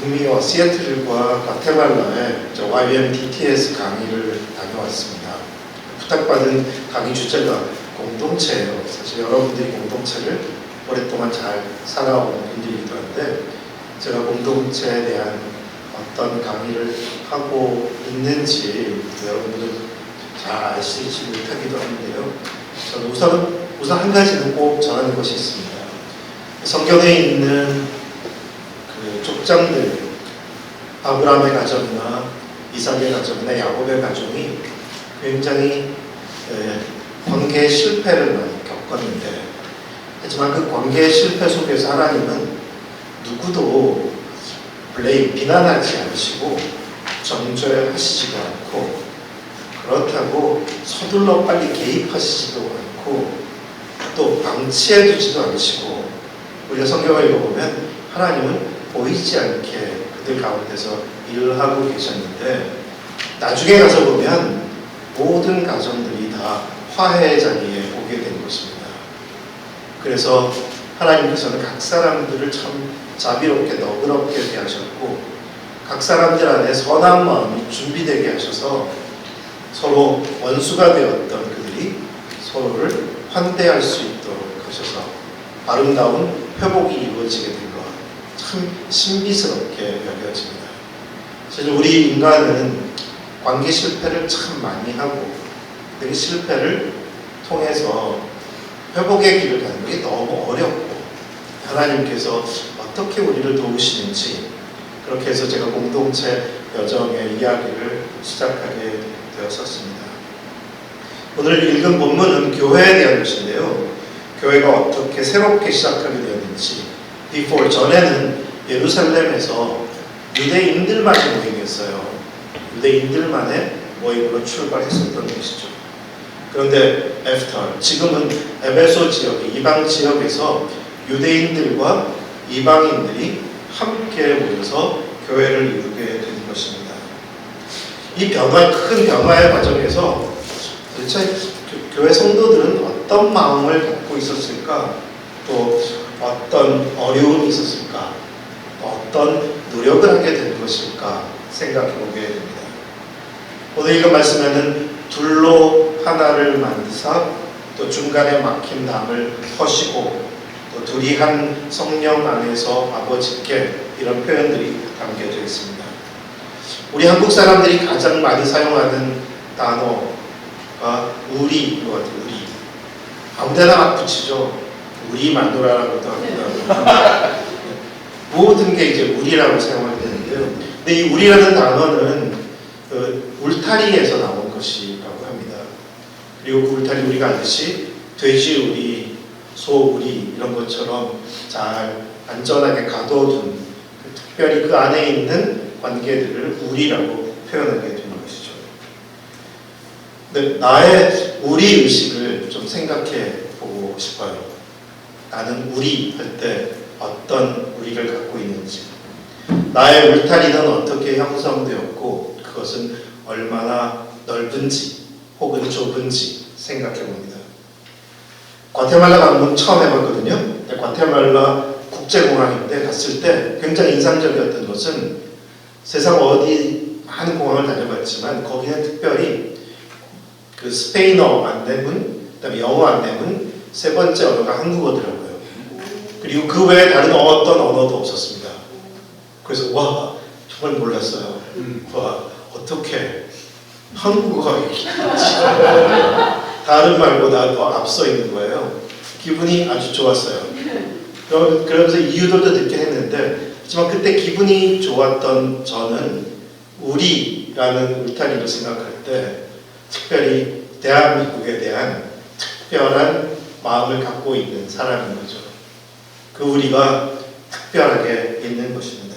북미와 시애틀과 과테말라에 저 YM DTS 강의를 다녀왔습니다. 부탁받은 강의 주제가 공동체예요. 사실 여러분들이 공동체를 오랫동안 잘 살아온 분들이기도 한데 제가 공동체에 대한 어떤 강의를 하고 있는지 여러분들은 잘 아시지 못하기도 하는데요. 저는 우선 우선 한 가지는 꼭 전하는 것이 있습니다. 성경에 있는 그 족장들 아브라함의 가정이나 이삭의 가정이나 야곱의 가정이 굉장히 에, 관계 실패를 많이 겪었는데 하지만 그 관계 실패 속에서 하나님은 누구도 블레임 비난하지 않으시고 정죄하시지도 않고 그렇다고 서둘러 빨리 개입하시지도 않고 또 방치해두지도 않으시고 우리가 성경을 읽어보면 하나님은 보이지 않게 그들 가운데서 일을 하고 계셨는데 나중에 가서 보면 모든 가정들이 다 화해의 자리에 오게 된 것입니다. 그래서 하나님께서는 각 사람들을 참 자비롭게 너그럽게 대하셨고 각 사람들 안에 선한 마음이 준비되게 하셔서 서로 원수가 되었던 그들이 서로를 환대할 수 있도록 하셔서 아름다운 회복이 이루어지게 된것 참 신비스럽게 여겨집니다. 사실 우리 인간은 관계 실패를 참 많이 하고 그 실패를 통해서 회복의 길을 가는 게 너무 어렵고 하나님께서 어떻게 우리를 도우시는지 그렇게 해서 제가 공동체 여정의 이야기를 시작하게 되었었습니다. 오늘 읽은 본문은 교회에 대한 것인데요. 교회가 어떻게 새롭게 시작하게 되었는지 before 전에는 예루살렘에서 유대인들만의 모임이었어요. 유대인들만의 모임으로 출발했었던 것이죠. 그런데 after 지금은 에베소 지역 이방 지역에서 유대인들과 이방인들이 함께 모여서 교회를 이루게 된 것입니다. 이 변화 큰 변화의 과정에서 도대체 교회 성도들은 어떤 마음을 갖고 있었을까? 또 어떤 어려움이 있었을까? 어떤 노력을 하게 된 것일까? 생각해 보게 됩니다. 오늘 읽은 말씀에는 둘로 하나를 만드사 또 중간에 막힌 담을 허시고 또 둘이 한 성령 안에서 아버지께 이런 표현들이 담겨져 있습니다. 우리 한국 사람들이 가장 많이 사용하는 단어가 우리인 것 같아요. 우리. 아무데나 막 붙이죠. 우리 마누라라고도 합니다. 모든 게 이제 우리라고 사용하게 되는데요. 근데 이 우리라는 단어는 그 울타리에서 나온 것이라고 합니다. 그리고 그 울타리 우리가 알듯이 돼지 우리, 소 우리 이런 것처럼 잘 안전하게 가둬둔 그 특별히 그 안에 있는 관계들을 우리라고 표현하게 되는 것이죠. 근데 나의 우리 의식을 좀 생각해 보고 싶어요. 나는 우리 할 때 어떤 우리를 갖고 있는지, 나의 울타리는 어떻게 형성되었고 그것은 얼마나 넓은지 혹은 좁은지 생각해 봅니다. 과테말라 방문 처음 해봤거든요. 과테말라 국제공항인데 갔을 때 굉장히 인상적이었던 것은 세상 어디 많은 공항을 다녀봤지만 거기는 특별히 그 스페인어 안내문, 그다음에 영어 안내문, 세 번째 언어가 한국어더라고요. 그리고 그 외에 다른 어떤 언어도 없었습니다. 그래서 와 정말 몰랐어요. 와 어떻게 한국어가? 다른 말보다 더 앞서 있는 거예요. 기분이 아주 좋았어요. 그러- 그러면서 이유들도 듣긴 했는데 하지만 그때 기분이 좋았던 저는 우리라는 울타리를 생각할 때 특별히 대한민국에 대한 특별한 마음을 갖고 있는 사람인 거죠. 그 우리가 특별하게 있는 것입니다.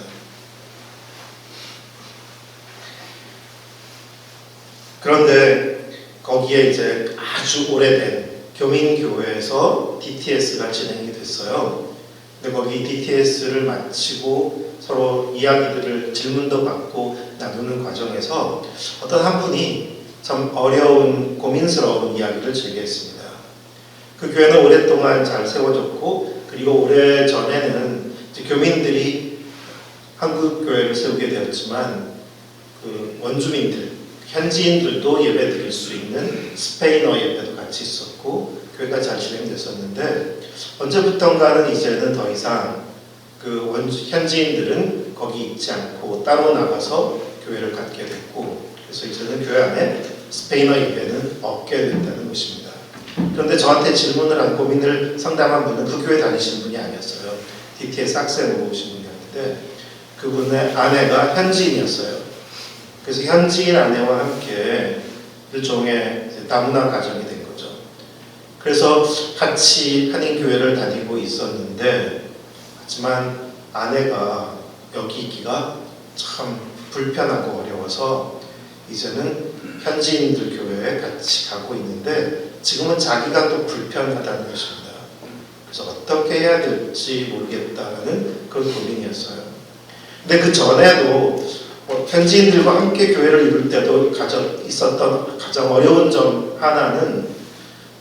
그런데 거기에 이제 아주 오래된 교민교회에서 DTS가 진행이 됐어요. 근데 거기 DTS를 마치고 서로 이야기들을 질문도 받고 나누는 과정에서 어떤 한 분이 참 어려운 고민스러운 이야기를 제기했습니다. 그 교회는 오랫동안 잘 세워졌고 그리고 오래 전에는 교민들이 한국 교회를 세우게 되었지만 그 원주민들, 현지인들도 예배 드릴 수 있는 스페인어 예배도 같이 있었고 교회가 잘 진행됐었는데 언제부턴가는 이제는 더 이상 그 원주, 현지인들은 거기 있지 않고 따로 나가서 교회를 갖게 됐고 그래서 이제는 교회 안에 스페인어 예배는 없게 된다는 것입니다. 그런데 저한테 질문을 한 고민을 상담한 분은 그 교회 다니신 분이 아니었어요. DTS 학생으로 오신 분이었는데 그분의 아내가 현지인이었어요. 그래서 현지인 아내와 함께 일종의 다문화 가정이 된 거죠. 그래서 같이 한인 교회를 다니고 있었는데 하지만 아내가 여기 있기가 참 불편하고 어려워서 이제는 현지인들 교회에 같이 가고 있는데 지금은 자기가 또 불편하다는 것입니다. 그래서 어떻게 해야 될지 모르겠다는 그런 고민이었어요. 근데 그 전에도 뭐 현지인들과 함께 교회를 이룰 때도 가장 있었던 가장 어려운 점 하나는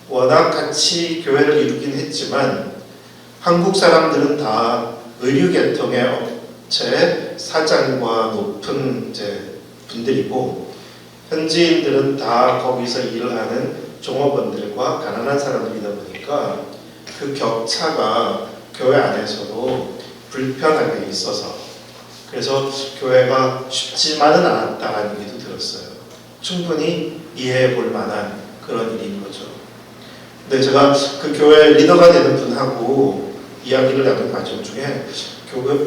워낙 같이 교회를 이루긴 했지만 한국 사람들은 다 의류 계통의 업체 사장과 높은 이제 분들이고 현지인들은 다 거기서 일을 하는 종업원들과 가난한 사람들이다 보니까 그 격차가 교회 안에서도 불편하게 있어서 그래서 교회가 쉽지만은 않았다는 얘기도 들었어요. 충분히 이해해 볼 만한 그런 일인 거죠. 근데 제가 그 교회 리더가 되는 분하고 이야기를 나눈 과정 중에 교회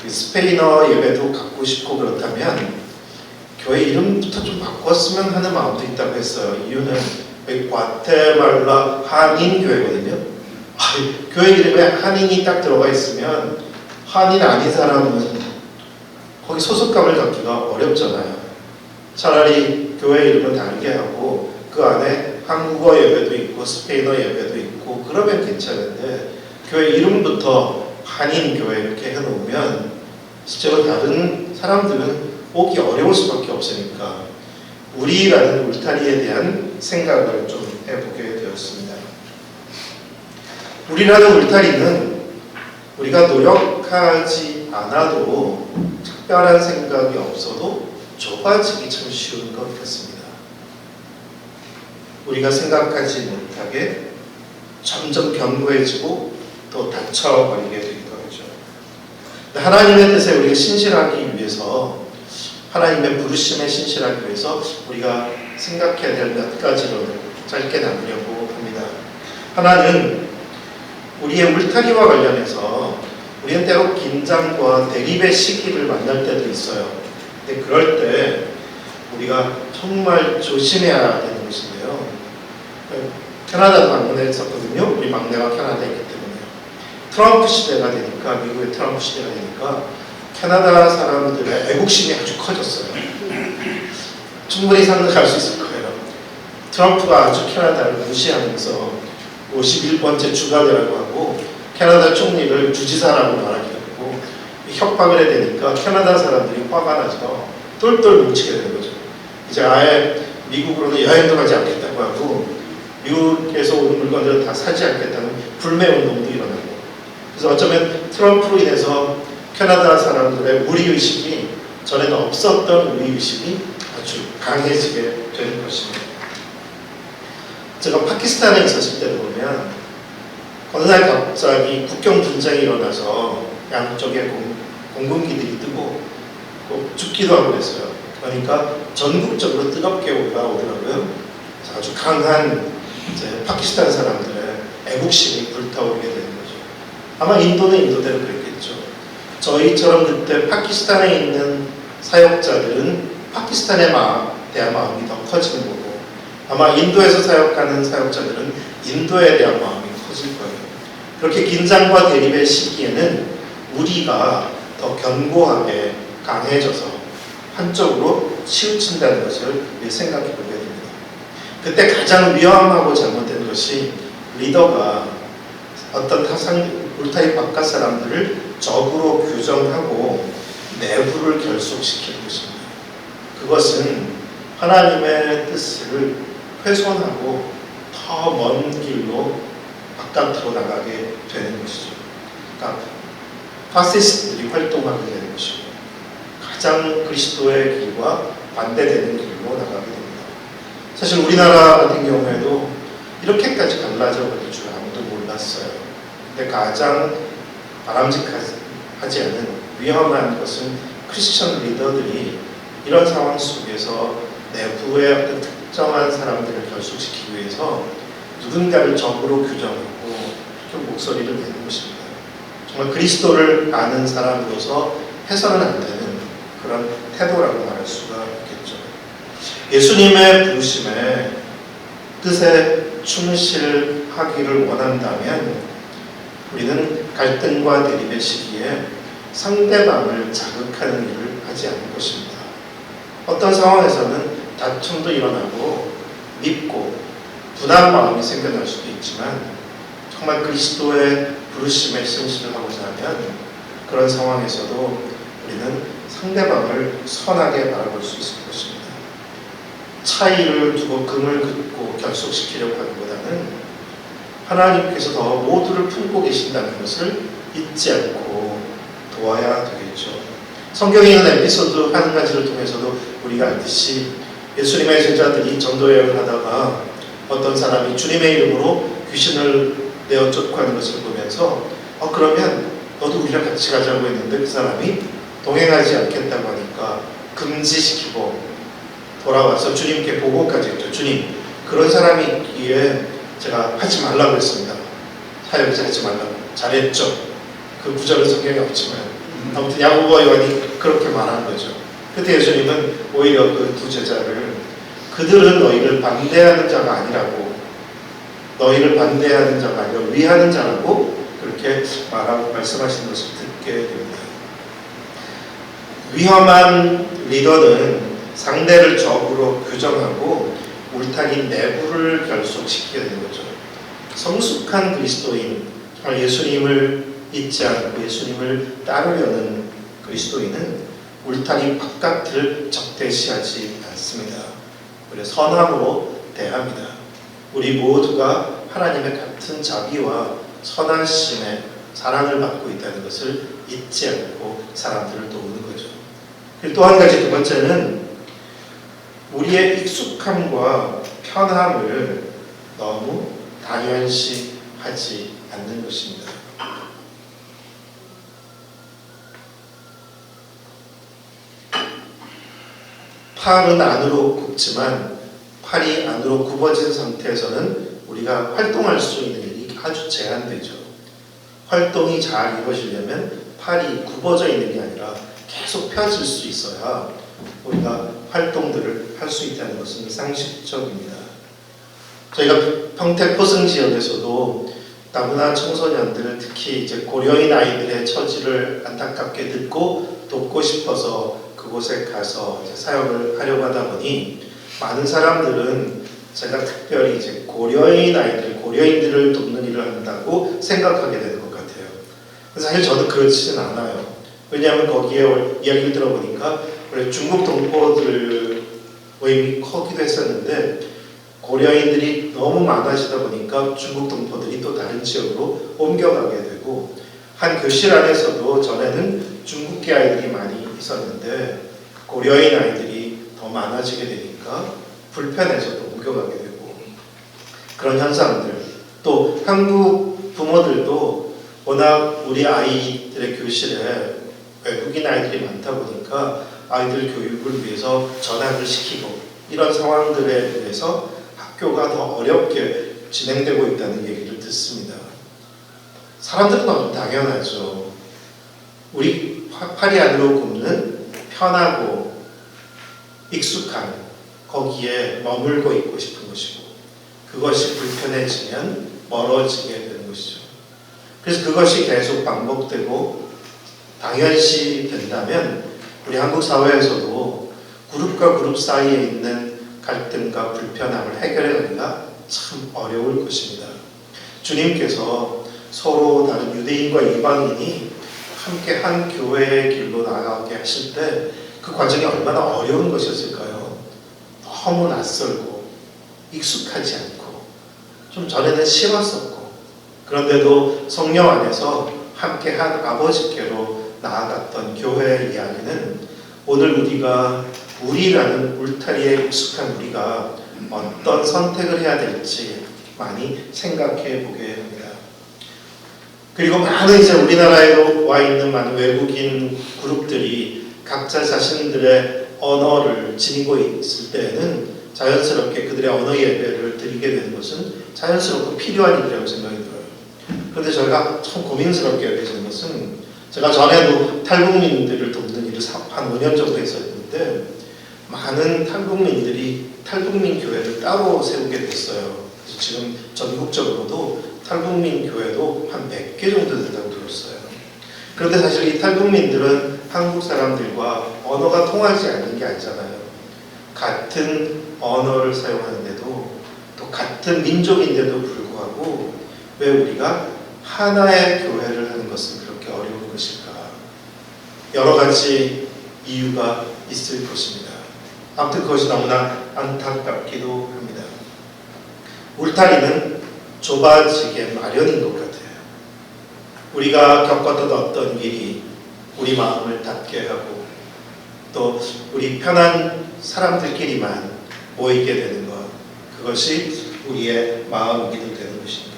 그 스페인어 예배도 갖고 싶고 그렇다면 교회 이름부터 좀 바꿨으면 하는 마음도 있다고 했어요. 이유는 과테말라 한인 교회거든요. 아, 교회 이름에 한인이 딱 들어가 있으면 한인 아닌 사람은 거기 소속감을 갖기가 어렵잖아요. 차라리 교회 이름은 다르게 하고 그 안에 한국어 예배도 있고 스페인어 예배도 있고 그러면 괜찮은데 교회 이름부터 한인 교회 이렇게 해놓으면 실제로 다른 사람들은 오기 어려울 수밖에 없으니까 우리라는 울타리에 대한 생각을 좀 해보게 되었습니다. 우리라는 울타리는 우리가 노력하지 않아도 특별한 생각이 없어도 좁아지기 참 쉬운 것 같습니다. 우리가 생각하지 못하게 점점 견고해지고 또 닫혀버리게 되기도 하죠. 하나님의 뜻에 우리가 신실하기 위해서 하나님의 부르심에 신실하기 위해서 우리가 생각해야 될 몇 가지를 짧게 나누려고 합니다. 하나는 우리의 울타리와 관련해서 우리는 때로 긴장과 대립의 시기를 만날 때도 있어요. 근데 그럴 때 우리가 정말 조심해야 되는 것인데요. 캐나다도 방문했었거든요. 우리 막내가 캐나다에 있기 때문에. 트럼프 시대가 되니까, 미국의 트럼프 시대가 되니까 캐나다 사람들의 애국심이 아주 커졌어요. 충분히 상상할 수 있을 거예요. 트럼프가 아주 캐나다를 무시하면서 51번째 주가대라고 하고 캐나다 총리를 주지사라고 말하기도 하고 협박을 해야 되니까 캐나다 사람들이 화가 나서 똘똘 뭉치게 되는 거죠. 이제 아예 미국으로는 여행도 가지 않겠다고 하고 미국에서 오는 물건들은 다 사지 않겠다는 불매 운동도 일어나고 그래서 어쩌면 트럼프로 인해서 캐나다 사람들의 무리의식이 전에는 없었던 무리의식이 아주 강해지게 되는 것입니다. 제가 파키스탄에 있었을 때 보면 어느 날 갑자기 국경 분쟁이 일어나서 양쪽에 공, 공군기들이 뜨고 꼭 죽기도 하고 그랬어요. 그러니까 전국적으로 뜨겁게 올라오더라고요. 아주 강한 파키스탄 사람들의 애국심이 불타오르게 되는 거죠. 아마 인도는 인도대로. 저희처럼 그때 파키스탄에 있는 사역자들은 파키스탄에 마음, 대한 마음이 더 커지는 거고 아마 인도에서 사역하는 사역자들은 인도에 대한 마음이 커질 거예요. 그렇게 긴장과 대립의 시기에는 우리가 더 견고하게 강해져서 한쪽으로 치우친다는 것을 생각해 보게 됩니다. 그때 가장 위험하고 잘못된 것이 리더가 어떤 타상 울타리 바깥 사람들을 적으로 규정하고 내부를 결속시키는 것입니다. 그것은 하나님의 뜻을 훼손하고 더 먼 길로 바깥으로 나가게 되는 것이죠. 그러니까 파시스트들이 활동하게 되는 것이고 가장 그리스도의 길과 반대되는 길로 나가게 됩니다. 사실 우리나라 같은 경우에도 이렇게까지 갈라져 버릴 줄 아무도 몰랐어요. 근데 가장 바람직하지 않은 위험한 것은 크리스천 리더들이 이런 상황 속에서 내부의 어떤 특정한 사람들을 결속시키기 위해서 누군가를 적으로 규정하고 좀 목소리를 내는 것입니다. 정말 그리스도를 아는 사람으로서 해서는 안 되는 그런 태도라고 말할 수가 있겠죠. 예수님의 부르심에 뜻에 충실하기를 원한다면 우리는 갈등과 대립의 시기에 상대방을 자극하는 일을 하지 않을 것입니다. 어떤 상황에서는 다툼도 일어나고 밉고 분한 마음이 생겨날 수도 있지만 정말 그리스도의 부르심에 신실을 하고자 하면 그런 상황에서도 우리는 상대방을 선하게 바라볼 수 있을 것입니다. 차이를 두고 금을 긋고 결속시키려고 하기보다는 하나님께서 더 모두를 품고 계신다는 것을 잊지 않고 도와야 되겠죠. 성경에 있는 에피소드 한 가지를 통해서도 우리가 알듯이 예수님의 제자들이 전도 여행을 하다가 어떤 사람이 주님의 이름으로 귀신을 내어 쫓고 하는 것을 보면서 어 그러면 너도 우리랑 같이 가자고 했는데 그 사람이 동행하지 않겠다고 하니까 금지시키고 돌아와서 주님께 보고까지 했죠. 주님 그런 사람이 있기에 제가 하지 말라고 했습니다. 사역자 하지 말라고 잘했죠. 그 구절은 성경에 없지만 아무튼 야고보와 요한이 그렇게 말한 거죠. 그때 예수님은 오히려 그 두 제자를 그들은 너희를 반대하는 자가 아니라고 너희를 반대하는 자가 아니라 위하는 자라고 그렇게 말하고 말씀하신 것을 듣게 됩니다. 위험한 리더는 상대를 적으로 규정하고 울타리 내부를 결속시키게 되는 거죠. 성숙한 그리스도인, 정말 예수님을 잊지 않고 예수님을 따르려는 그리스도인은 울타리 바깥을 적대시하지 않습니다. 우리 선함으로 대합니다. 우리 모두가 하나님의 같은 자비와 선하심의 사랑을 받고 있다는 것을 잊지 않고 사람들을 도우는 거죠. 또 한 가지 두 번째는 우리의 익숙함과 편함을 너무 당연시하지 않는 것입니다. 팔은 안으로 굽지만 팔이 안으로 굽어진 상태에서는 우리가 활동할 수 있는 일이 아주 제한되죠. 활동이 잘 이루어지려면 팔이 굽어져 있는 게 아니라 계속 펴질 수 있어야 우리가 활동들을 할 수 있다는 것은 상식적입니다. 저희가 평택 포승 지역에서도 다문화 청소년들 특히 이제 고려인 아이들의 처지를 안타깝게 듣고 돕고 싶어서 그곳에 가서 사역을 하려고 하다 보니 많은 사람들은 제가 특별히 이제 고려인 아이들, 고려인들을 돕는 일을 한다고 생각하게 되는 것 같아요. 사실 저는 그렇지는 않아요. 왜냐하면 거기에 이야기를 들어보니까 원래 중국 동포들 모임이 커기도 했었는데 고려인들이 너무 많아지다 보니까 중국 동포들이 또 다른 지역으로 옮겨가게 되고 한 교실 안에서도 전에는 중국계 아이들이 많이 있었는데 고려인 아이들이 더 많아지게 되니까 불편해서 또 옮겨가게 되고 그런 현상들. 또 한국 부모들도 워낙 우리 아이들의 교실에 외국인 아이들이 많다 보니까 아이들 교육을 위해서 전학을 시키고 이런 상황들에 의해서 학교가 더 어렵게 진행되고 있다는 얘기를 듣습니다. 사람들은 너무 당연하죠. 우리 팔이 안으로 굽는 편하고 익숙한 거기에 머물고 있고 싶은 것이고 그것이 불편해지면 멀어지게 되는 것이죠. 그래서 그것이 계속 반복되고 당연시 된다면 우리 한국 사회에서도 그룹과 그룹 사이에 있는 갈등과 불편함을 해결하기가 참 어려울 것입니다. 주님께서 서로 다른 유대인과 이방인이 함께 한 교회의 길로 나아가게 하실 때 그 과정이 얼마나 어려운 것이었을까요? 너무 낯설고 익숙하지 않고 좀 전에는 싫었었고 그런데도 성령 안에서 함께 한 아버지께로 나아갔던 교회의 이야기는 오늘 우리가 우리라는 울타리에 익숙한 우리가 어떤 선택을 해야 될지 많이 생각해 보게 합니다. 그리고 많은 이제 우리나라에 와 있는 많은 외국인 그룹들이 각자 자신들의 언어를 지니고 있을 때에는 자연스럽게 그들의 언어 예배를 드리게 되는 것은 자연스럽고 필요한 일이라고 생각이 들어요. 그런데 저희가 참 고민스럽게 여겨지는 것은 제가 전에도 탈북민들을 돕는 일을 사- 한 5년 정도 했었는데 많은 탈북민들이 탈북민 교회를 따로 세우게 됐어요. 그래서 지금 전국적으로도 탈북민 교회도 한 100개 정도 된다고 들었어요. 그런데 사실 이 탈북민들은 한국 사람들과 언어가 통하지 않는 게 아니잖아요. 같은 언어를 사용하는데도 또 같은 민족인데도 불구하고 왜 우리가 하나의 교회를 하는 것은 그렇게 어려운 것일까? 여러 가지 이유가 있을 것입니다. 아무튼 그것이 너무나 안타깝기도 합니다. 울타리는 좁아지게 마련인 것 같아요. 우리가 겪었던 어떤 일이 우리 마음을 닫게 하고 또 우리 편한 사람들끼리만 모이게 되는 것 그것이 우리의 마음이기도 되는 것입니다.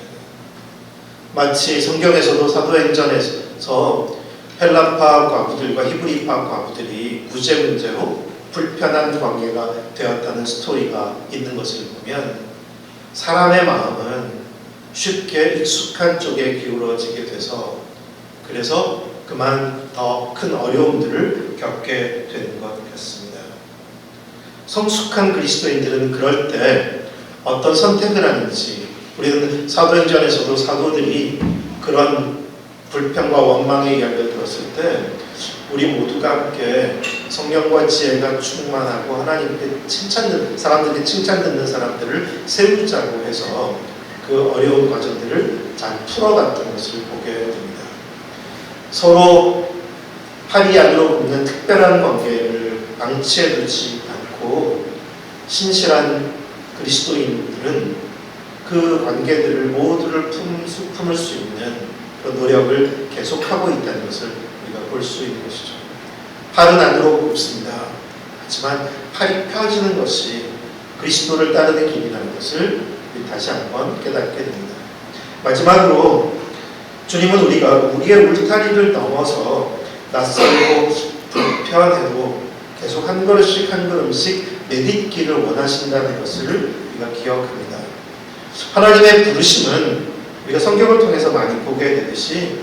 마치 성경에서도 사도행전에서 헬라파 과부들과 히브리파 과부들이 구제 문제로 불편한 관계가 되었다는 스토리가 있는 것을 보면 사람의 마음은 쉽게 익숙한 쪽에 기울어지게 돼서 그래서 그만 더 큰 어려움들을 겪게 되는 것 같습니다. 성숙한 그리스도인들은 그럴 때 어떤 선택을 하는지 우리는 사도행전에서도 사도들이 그런 불평과 원망의 이야기를 들었을 때 우리 모두가 함께 성령과 지혜가 충만하고 하나님께 칭찬 듣는 사람들이 칭찬 듣는 사람들을 세우자고 해서 그 어려운 과정들을 잘 풀어갔던 것을 보게 됩니다. 서로 팔이 안으로 굽는 특별한 관계를 방치해 두지 않고 신실한 그리스도인들은 그 관계들을 모두를 품, 품을 수 있는 그 노력을 계속하고 있다는 것을 우리가 볼 수 있는 것이죠. 팔은 안으로 굽습니다. 하지만 팔이 펴지는 것이 그리스도를 따르는 길이라는 것을 다시 한번 깨닫게 됩니다. 마지막으로 주님은 우리가 우리의 울타리를 넘어서 낯설고 불편해도 계속 한 걸음씩 한 걸음씩 내딛기를 원하신다는 것을 우리가 기억합니다. 하나님의 부르심은 우리가 성경을 통해서 많이 보게 되듯이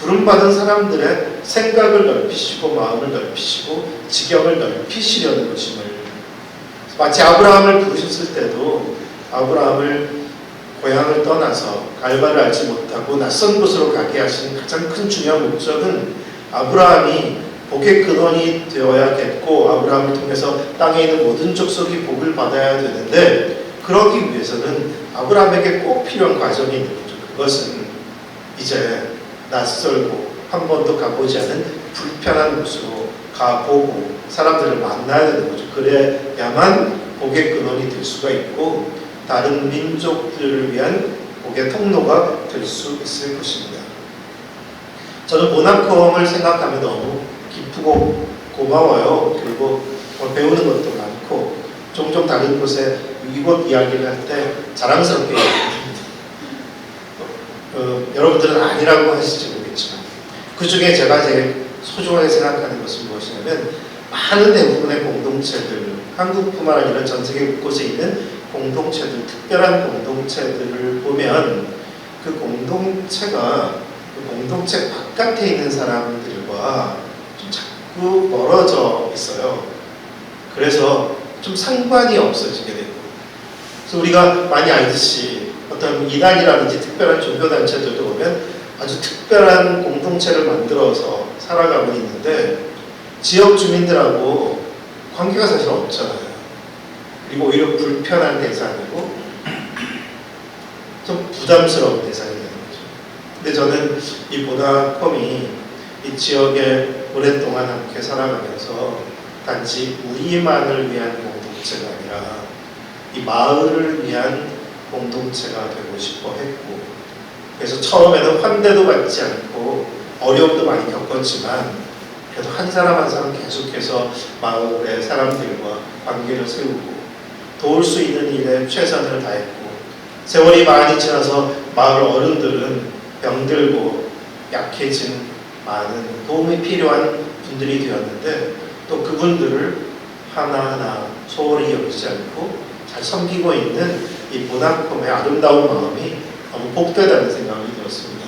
부름받은 사람들의 생각을 넓히시고 마음을 넓히시고 지경을 넓히시려는 것임을 마치 아브라함을 부르셨을 때도 아브라함을 고향을 떠나서 알바를 알지 못하고 낯선 곳으로 가게 하신 가장 큰 중요한 목적은 아브라함이 복의 근원이 되어야겠고 아브라함을 통해서 땅에 있는 모든 족속이 복을 받아야 되는데 그러기 위해서는 아브라함에게 꼭 필요한 과정이 있는. 그것은 이제 낯설고 한 번도 가보지 않은 불편한 곳으로 가보고 사람들을 만나야 되는 거죠. 그래야만 복의 근원이 될 수가 있고 다른 민족들을 위한 복의 통로가 될 수 있을 것입니다. 저는 모나콤을 생각하면 너무 기쁘고 고마워요. 그리고 뭐 배우는 것도 많고 종종 다른 곳에 이곳 이야기를 할 때 자랑스럽게 어, 여러분들은 아니라고 하실지 모르겠지만 그 중에 제가 제일 소중하게 생각하는 것은 무엇이냐면 많은 대부분의 공동체들 한국뿐만 아니라 전 세계 곳곳에 있는 공동체들 특별한 공동체들을 보면 그 공동체가 그 공동체 바깥에 있는 사람들과 좀 자꾸 멀어져 있어요. 그래서 좀 상관이 없어지게 되고 그래서 우리가 많이 알듯이 어떤 이단이라든지 특별한 종교 단체들도 보면 아주 특별한 공동체를 만들어서 살아가고 있는데 지역 주민들하고 관계가 사실 없잖아요. 그리고 오히려 불편한 대상이고 좀 부담스러운 대상이 되는 거죠. 근데 저는 이 보다컴이 이 지역에 오랫동안 함께 살아가면서 단지 우리만을 위한 공동체가 아니라 이 마을을 위한 공동체가 되고 싶어 했고 그래서 처음에는 환대도 받지 않고 어려움도 많이 겪었지만 그래도 한 사람 한 사람 계속해서 마을의 사람들과 관계를 세우고 도울 수 있는 일에 최선을 다했고 세월이 많이 지나서 마을 어른들은 병들고 약해진 많은 도움이 필요한 분들이 되었는데 또 그분들을 하나하나 소홀히 여기지 않고 잘 섬기고 있는 이 모나콤의 아름다운 마음이 너무 복되다는 생각이 들었습니다.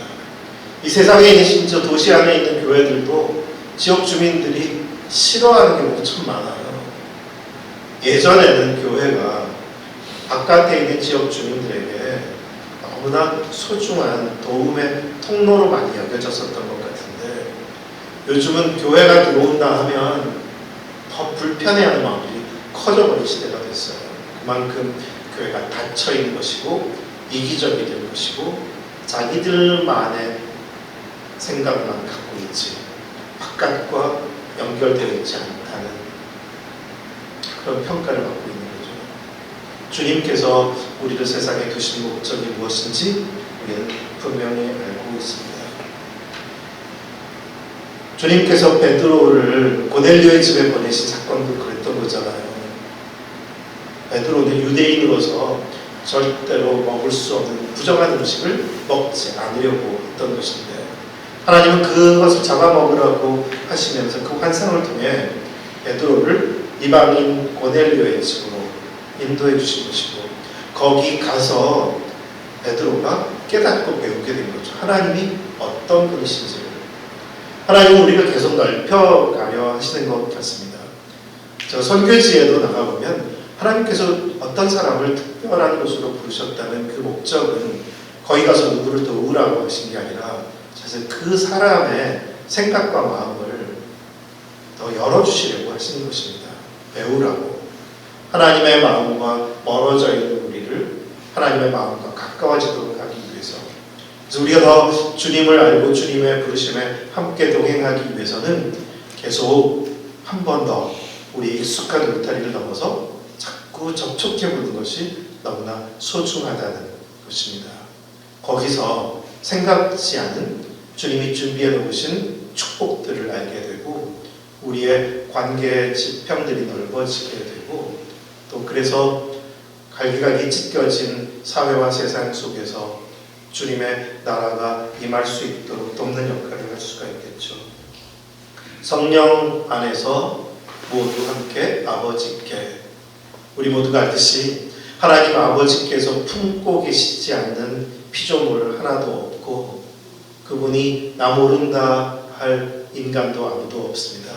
이 세상에 있는 심지어 도시 안에 있는 교회들도 지역 주민들이 싫어하는 경우가 참 많아요. 예전에는 교회가 바깥에 있는 지역 주민들에게 너무나 소중한 도움의 통로로 많이 여겨졌었던 것 같은데 요즘은 교회가 들어온다 하면 더 불편해하는 마음들이 커져버린 시대가 됐어요. 그만큼 교회가 닫혀 있는 것이고 이기적이 된 것이고 자기들만의 생각만 갖고 있지 바깥과 연결되어 있지 않다는 그런 평가를 받고 있는 거죠. 주님께서 우리를 세상에 두신 목적이 무엇인지 우리는 분명히 알고 있습니다. 주님께서 베드로를 고넬료의 집에 보내신 사건도 그랬던 거잖아요. 베드로는 유대인으로서 절대로 먹을 수 없는 부정한 음식을 먹지 않으려고 했던 것인데 하나님은 그것을 잡아먹으라고 하시면서 그 환상을 통해 베드로를 이방인 고넬료의 집으로 인도해 주신 것이고 거기 가서 베드로가 깨닫고 배우게 된 거죠. 하나님이 어떤 분이신지를 하나님은 우리를 계속 넓혀가려 하시는 것 같습니다. 저 선교지에도 나가보면 하나님께서 어떤 사람을 특별한 곳으로 부르셨다는 그 목적은 거기 가서 누구를 도우라고 하신 게 아니라 사실 그 사람의 생각과 마음을 더 열어주시려고 하시는 것입니다. 배우라고. 하나님의 마음과 멀어져 있는 우리를 하나님의 마음과 가까워지도록 하기 위해서. 우리가 더 주님을 알고 주님의 부르심에 함께 동행하기 위해서는 계속 한 번 더 우리 익숙한 울타리를 넘어서 자꾸 접촉해 보는 것이 너무나 소중하다는 것입니다. 거기서 생각지 않은 주님이 준비해 놓으신 축복들을 알게 되고 우리의 관계의 지평들이 넓어지게 되고 또 그래서 갈기갈기 찢겨진 사회와 세상 속에서 주님의 나라가 임할 수 있도록 돕는 역할을 할 수가 있겠죠. 성령 안에서 모두 함께 아버지께 우리 모두가 알듯이 하나님 아버지께서 품고 계시지 않는 피조물 하나도 없고 그분이 나 모른다 할 인간도 아무도 없습니다.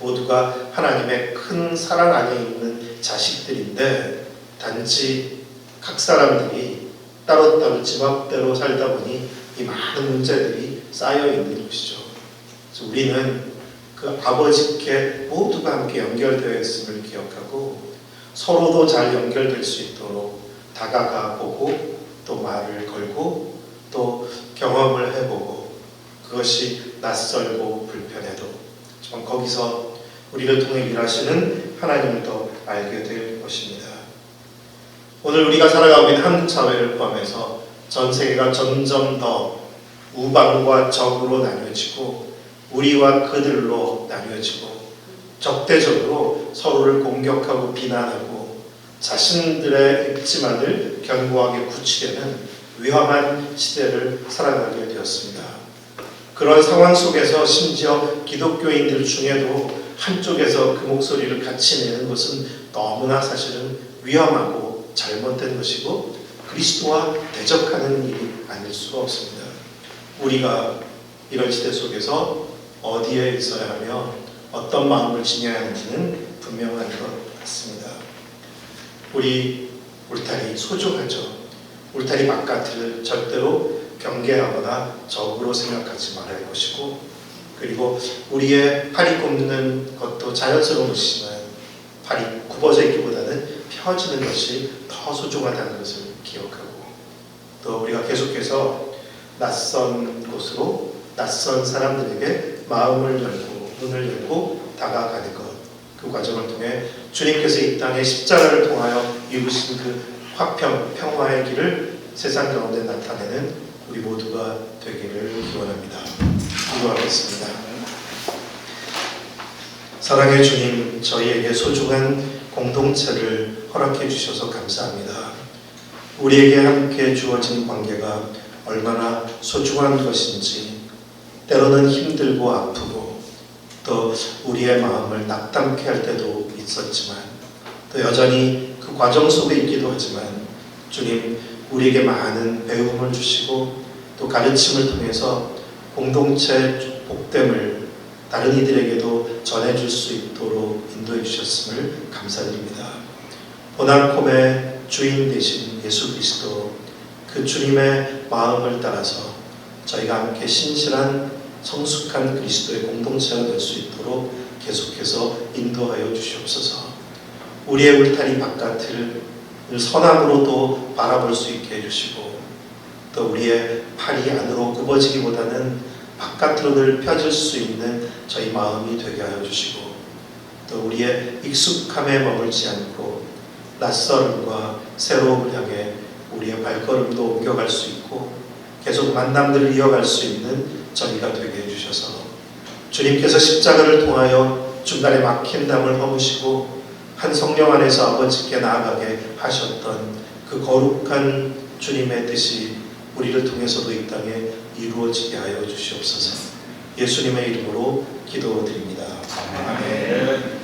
모두가 하나님의 큰 사랑 안에 있는 자식들인데 단지 각 사람들이 따로따로 집앞대로 살다 보니 이 많은 문제들이 쌓여 있는 것이죠. 그래서 우리는 그 아버지께 모두가 함께 연결되어 있음을 기억하고 서로도 잘 연결될 수 있도록 다가가 보고 또 말을 걸고 또 경험을 해보고 그것이 낯설고 불편해도 좀 거기서 우리를 통해 일하시는 하나님을 더 알게 될 것입니다. 오늘 우리가 살아가고 있는 한국 사회를 포함해서 전 세계가 점점 더 우방과 적으로 나뉘어지고 우리와 그들로 나뉘어지고 적대적으로 서로를 공격하고 비난하고 자신들의 입지만을 견고하게 굳히려는 위험한 시대를 살아가게 되었습니다. 그런 상황 속에서 심지어 기독교인들 중에도 한쪽에서 그 목소리를 같이 내는 것은 너무나 사실은 위험하고 잘못된 것이고 그리스도와 대적하는 일이 아닐 수가 없습니다. 우리가 이런 시대 속에서 어디에 있어야 하며 어떤 마음을 지녀야 하는지는 분명한 것 같습니다. 우리 울타리 소중하죠. 울타리 바깥을 절대로 경계하거나 적으로 생각하지 말아야 할 것이고 그리고 우리의 팔이 굽는 것도 자연스러운 것이지만 팔이 굽어져 있기보다는 펴지는 것이 더 소중하다는 것을 기억하고 또 우리가 계속해서 낯선 곳으로 낯선 사람들에게 마음을 열고 눈을 열고 다가가는 것. 그 과정을 통해 주님께서 이 땅에 십자가를 통하여 이루신 그 화평, 평화의 길을 세상 가운데 나타내는 우리 모두가 되기를 기원합니다. 기도하겠습니다. 사랑의 주님, 저희에게 소중한 공동체를 허락해 주셔서 감사합니다. 우리에게 함께 주어진 관계가 얼마나 소중한 것인지, 때로는 힘들고 아프고, 또 우리의 마음을 낙담케 할 때도 있었지만, 또 여전히 그 과정 속에 있기도 하지만, 주님, 우리에게 많은 배움을 주시고, 또 가르침을 통해서 공동체 복됨을 다른 이들에게도 전해줄 수 있도록 인도해 주셨음을 감사드립니다. 보날콤의 주인 되신 예수 그리스도 그 주님의 마음을 따라서 저희가 함께 신실한 성숙한 그리스도의 공동체가 될 수 있도록 계속해서 인도하여 주시옵소서. 우리의 울타리 바깥을 선함으로도 바라볼 수 있게 해주시고 또 우리의 팔이 안으로 굽어지기보다는 바깥으로 늘 펴질 수 있는 저희 마음이 되게 하여 주시고 또 우리의 익숙함에 머물지 않고 낯설음과 새로움을 향해 우리의 발걸음도 옮겨갈 수 있고 계속 만남들을 이어갈 수 있는 저희가 되게 해주셔서 주님께서 십자가를 통하여 중간에 막힌 담을 허무시고 한 성령 안에서 아버지께 나아가게 하셨던 그 거룩한 주님의 뜻이 우리를 통해서도 이 땅에 이루어지게 하여 주시옵소서. 예수님의 이름으로 기도드립니다. 아멘.